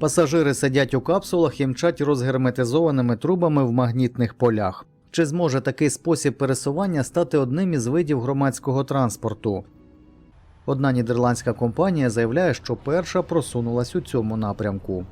Пасажири сидять у капсулах і мчать розгерметизованими трубами в магнітних полях. Чи зможе такий спосіб пересування стати одним із видів громадського транспорту? Одна нідерландська компанія заявляє, що перша просунулась у цьому напрямку.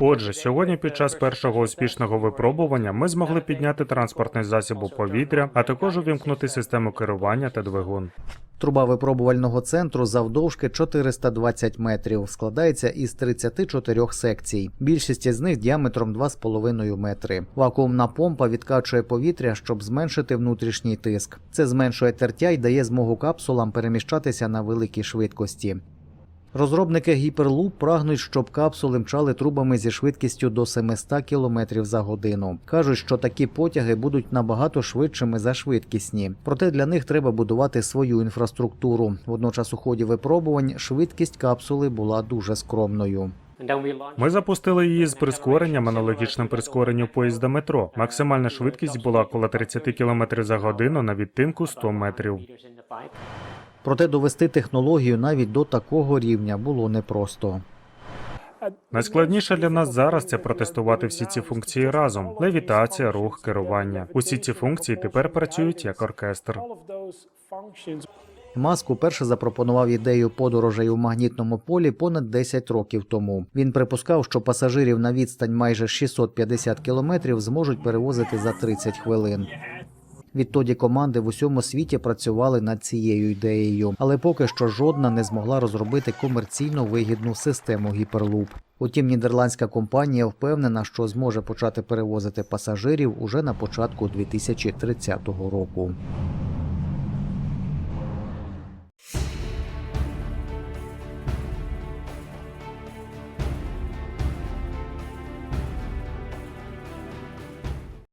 Отже, сьогодні під час першого успішного випробування ми змогли підняти транспортний засіб у повітря, а також увімкнути систему керування та двигун. Труба випробувального центру завдовжки 420 метрів, складається із 34 секцій. Більшість із них діаметром 2,5 метри. Вакуумна помпа відкачує повітря, щоб зменшити внутрішній тиск. Це зменшує тертя і дає змогу капсулам переміщатися на великій швидкості. Розробники Hyperloop прагнуть, щоб капсули мчали трубами зі швидкістю до 700 км за годину. Кажуть, що такі потяги будуть набагато швидшими за швидкісні. Проте для них треба будувати свою інфраструктуру. Водночас у ході випробувань швидкість капсули була дуже скромною. Ми запустили її з прискоренням, аналогічним прискоренню поїзда метро. Максимальна швидкість була коло 30 км за годину на відтинку 100 метрів. Проте довести технологію навіть до такого рівня було непросто. Найскладніше для нас зараз це протестувати всі ці функції разом: левітація, рух, керування. Усі ці функції тепер працюють як оркестр. Маск уперше запропонував ідею подорожей у магнітному полі понад 10 років тому. Він припускав, що пасажирів на відстань майже 650 кілометрів зможуть перевозити за 30 хвилин. Відтоді команди в усьому світі працювали над цією ідеєю, але поки що жодна не змогла розробити комерційно вигідну систему гіперлуп. Утім, нідерландська компанія впевнена, що зможе почати перевозити пасажирів уже на початку 2030 року.